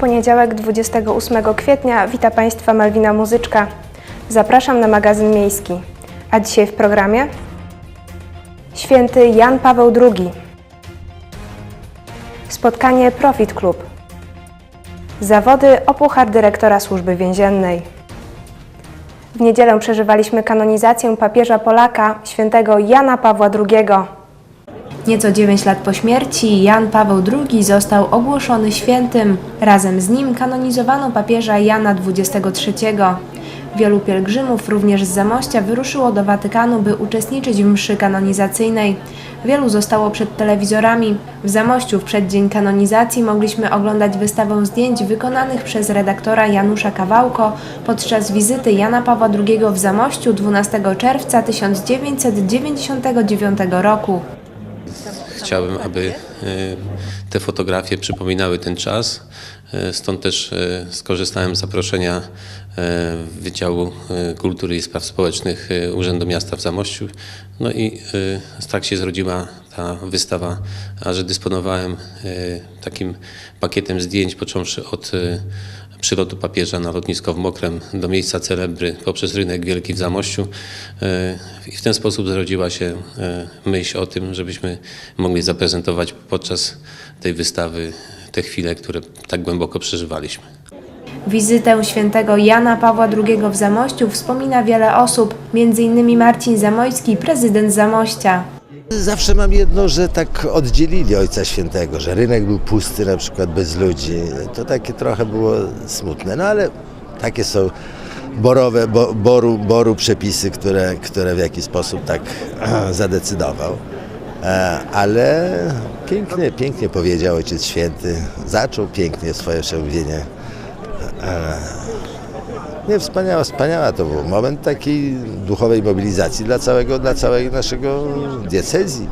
poniedziałek 28 kwietnia wita Państwa Malwina Muzyczka. Zapraszam na magazyn miejski. A dzisiaj w programie Święty Jan Paweł II Spotkanie Profit Club Zawody o puchar dyrektora służby więziennej W niedzielę przeżywaliśmy kanonizację papieża Polaka, świętego Jana Pawła II. Nieco 9 lat po śmierci Jan Paweł II został ogłoszony świętym. Razem z nim kanonizowano papieża Jana XXIII. Wielu pielgrzymów, również z Zamościa, wyruszyło do Watykanu, by uczestniczyć w mszy kanonizacyjnej. Wielu zostało przed telewizorami. W Zamościu w przeddzień kanonizacji mogliśmy oglądać wystawę zdjęć wykonanych przez redaktora Janusza Kawałko podczas wizyty Jana Pawła II w Zamościu 12 czerwca 1999 roku. Chciałbym, aby e, te fotografie przypominały ten czas. E, Stąd też e, skorzystałem z zaproszenia Wydziału Kultury i Spraw Społecznych Urzędu Miasta w Zamościu. No i tak się zrodziła ta wystawa, a że dysponowałem takim pakietem zdjęć, począwszy od przylotu papieża na lotnisko w Mokrem do miejsca celebry poprzez rynek wielki w Zamościu. E, I w ten sposób zrodziła się e, myśl o tym, żebyśmy mogli zaprezentować podczas tej wystawy te chwile, które tak głęboko przeżywaliśmy. Wizytę świętego Jana Pawła II w Zamościu wspomina wiele osób, m.in. Marcin Zamojski, prezydent Zamościa. Zawsze mam jedno, że tak oddzielili Ojca Świętego, że rynek był pusty, na przykład bez ludzi. To takie trochę było smutne, no ale takie są borowe, bo, boru, boru przepisy, które, które w jakiś sposób tak zadecydował. E, Ale pięknie, pięknie powiedział Ojciec Święty, zaczął pięknie swoje przemówienie. Nie, wspaniała, wspaniała to był moment takiej duchowej mobilizacji dla całego, dla całej naszego diecezji.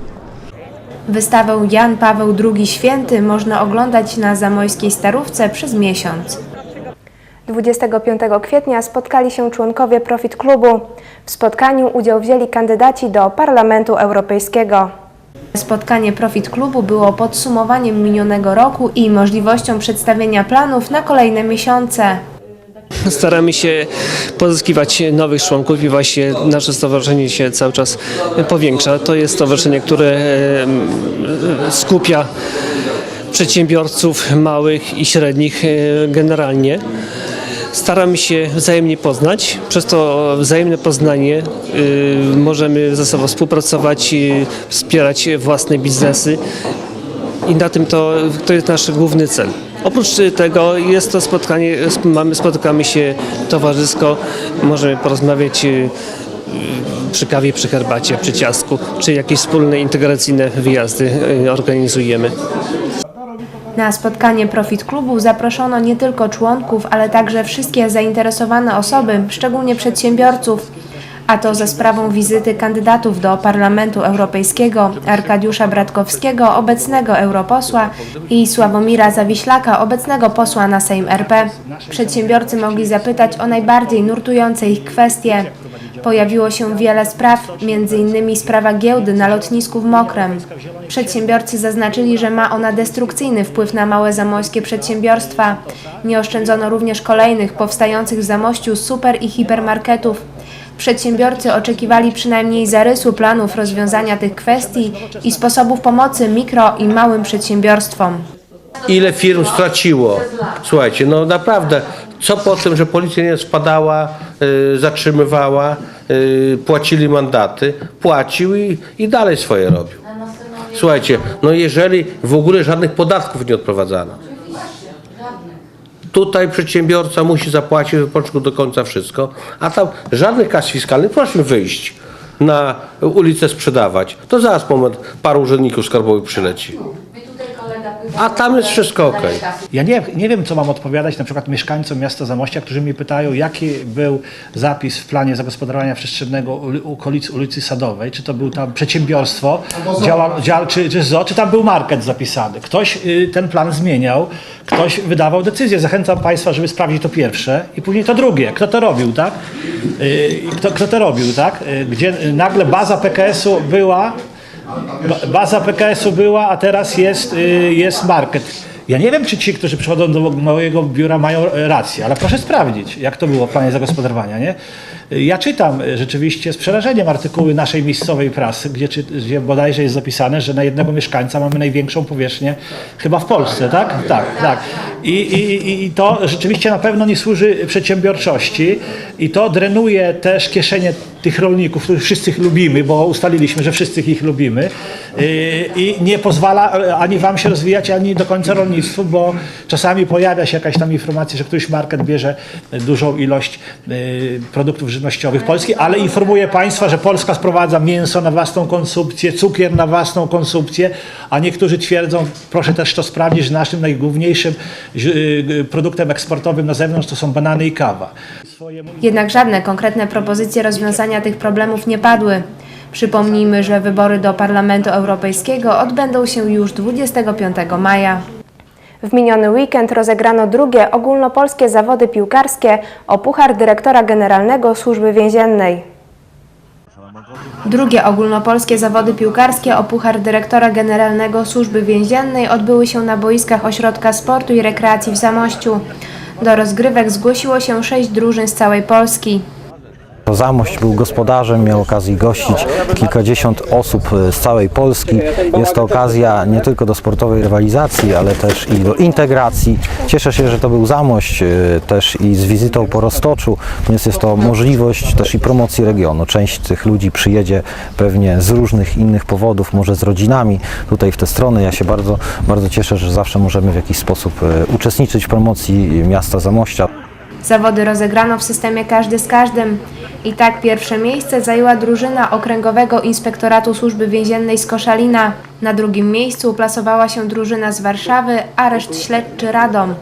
Wystawę Jan Paweł II Święty można oglądać na Zamojskiej Starówce przez miesiąc. 25 kwietnia spotkali się członkowie Profit Klubu. W spotkaniu udział wzięli kandydaci do Parlamentu Europejskiego. Spotkanie Profit Klubu było podsumowaniem minionego roku i możliwością przedstawienia planów na kolejne miesiące. Staramy się pozyskiwać nowych członków i właśnie nasze stowarzyszenie się cały czas powiększa. To jest stowarzyszenie, które skupia przedsiębiorców małych i średnich e, generalnie. Staramy się wzajemnie poznać. Przez to wzajemne poznanie y, możemy ze sobą współpracować, y, wspierać własne biznesy i na tym to, to jest nasz główny cel. Oprócz tego jest to spotkanie, mamy, spotykamy się towarzysko, możemy porozmawiać y, y, przy kawie, przy herbacie, przy ciastku, czy jakieś wspólne integracyjne wyjazdy y, organizujemy. Na spotkanie Profit Klubu zaproszono nie tylko członków, ale także wszystkie zainteresowane osoby, szczególnie przedsiębiorców. A to za sprawą wizyty kandydatów do Parlamentu Europejskiego Arkadiusza Bratkowskiego, obecnego europosła i Sławomira Zawiślaka, obecnego posła na Sejm RP. Przedsiębiorcy mogli zapytać o najbardziej nurtujące ich kwestie. Pojawiło się wiele spraw, m.in. sprawa giełdy na lotnisku w Mokrem. Przedsiębiorcy zaznaczyli, że ma ona destrukcyjny wpływ na małe zamojskie przedsiębiorstwa. Nie oszczędzono również kolejnych powstających w Zamościu super i hipermarketów. Przedsiębiorcy oczekiwali przynajmniej zarysu planów rozwiązania tych kwestii i sposobów pomocy mikro i małym przedsiębiorstwom. ile firm straciło. Słuchajcie, no naprawdę, co po tym, że policja nie spadała, y, zatrzymywała, y, płacili mandaty, płacił i, i dalej swoje robił. Słuchajcie, no jeżeli w ogóle żadnych podatków nie odprowadzano. Tutaj przedsiębiorca musi zapłacić w początku do końca wszystko, a tam żadnych kas fiskalnych, proszę wyjść na ulicę sprzedawać. To zaraz moment paru urzędników skarbowych przyleci. A tam jest wszystko ok. Ja nie, nie wiem, co mam odpowiadać na przykład mieszkańcom miasta Zamościa, którzy mnie pytają, jaki był zapis w planie zagospodarowania przestrzennego u okolic ulicy Sadowej, czy to był tam przedsiębiorstwo, działa, dział, czy, czy ZO, czy tam był market zapisany. Ktoś y, ten plan zmieniał, ktoś wydawał decyzję. Zachęcam Państwa, żeby sprawdzić to pierwsze i później to drugie. Kto to robił, tak? Y, kto, kto to robił, tak? Y, gdzie y, nagle baza PKS-u była Baza PKS-u była, a teraz jest, y, jest market. Ja nie wiem, czy ci, którzy przychodzą do mojego biura mają rację, ale proszę sprawdzić, jak to było w planie zagospodarowania, nie? Ja czytam e, rzeczywiście z przerażeniem artykuły naszej miejscowej prasy, gdzie, gdzie bodajże jest zapisane, że na jednego mieszkańca mamy największą powierzchnię chyba w Polsce, tak? Tak, tak. I, i, I to rzeczywiście na pewno nie służy przedsiębiorczości i to drenuje też kieszenie tych rolników, których wszyscy ich lubimy, bo ustaliliśmy, że wszyscy ich lubimy yy, i nie pozwala e, ani wam się rozwijać, ani do końca rolnictwu, bo czasami pojawia się jakaś tam informacja, że któryś market bierze dużą ilość yy, produktów żywnościowych Polski, ale informuje państwa, że Polska sprowadza mięso na własną konsumpcję, cukier na własną konsumpcję, a niektórzy twierdzą, proszę też to sprawdzić, że naszym najgłówniejszym yy, produktem eksportowym na zewnątrz to są banany i kawa. Jednak żadne konkretne propozycje rozwiązania tych problemów nie padły. Przypomnijmy, że wybory do Parlamentu Europejskiego odbędą się już 25 maja. W miniony weekend rozegrano drugie ogólnopolskie zawody piłkarskie o Puchar Dyrektora Generalnego Służby Więziennej. Drugie ogólnopolskie zawody piłkarskie o Puchar Dyrektora Generalnego Służby Więziennej odbyły się na boiskach Ośrodka Sportu i Rekreacji w Zamościu. Do rozgrywek zgłosiło się sześć drużyn z całej Polski. Zamość był gospodarzem, miał okazję gościć kilkadziesiąt osób e, z całej Polski. Jest to okazja nie tylko do sportowej rywalizacji, ale też i do integracji. Cieszę się, że to był Zamość, e, też i z wizytą po Roztoczu, więc jest to możliwość też i promocji regionu. Część tych ludzi przyjedzie pewnie z różnych innych powodów, może z rodzinami tutaj w te strony. Ja się bardzo, bardzo cieszę, że zawsze możemy w jakiś sposób e, uczestniczyć w promocji miasta Zamościa. Zawody rozegrano w systemie każdy z każdym. I tak pierwsze miejsce zajęła drużyna Okręgowego Inspektoratu Służby Więziennej z Koszalina. Na drugim miejscu uplasowała się drużyna z Warszawy, areszt śledczy Radom.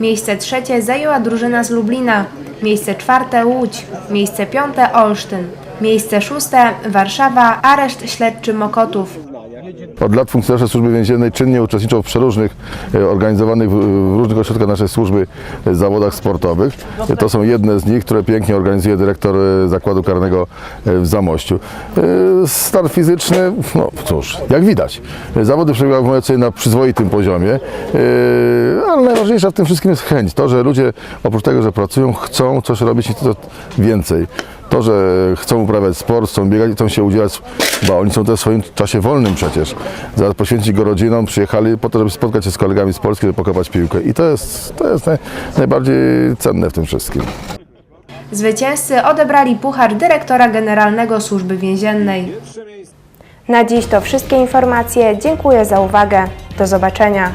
Miejsce trzecie zajęła drużyna z Lublina. Miejsce czwarte Łódź. Miejsce piąte Olsztyn. Miejsce szóste Warszawa, areszt śledczy Mokotów. Od lat funkcjonariusze służby więziennej czynnie uczestniczą w przeróżnych e, organizowanych w różnych ośrodkach naszej służby e, zawodach sportowych. E, To są jedne z nich, które pięknie organizuje dyrektor zakładu karnego w Zamościu. Stan fizyczny, no cóż, jak widać. Zawody przebiegają w na przyzwoitym poziomie, ale najważniejsza w tym wszystkim jest chęć. To, że ludzie oprócz tego, że pracują, chcą coś robić i to więcej. To, że chcą uprawiać sport, chcą biegać, chcą się udzielać, bo oni są też w swoim czasie wolnym przecież. Zamiast poświęcić go rodzinom, przyjechali po to, żeby spotkać się z kolegami z Polski, żeby pokapać piłkę. I to jest, to jest naj, najbardziej cenne w tym wszystkim. Zwycięzcy odebrali puchar dyrektora generalnego Służby Więziennej. Na dziś to wszystkie informacje. Dziękuję za uwagę. Do zobaczenia.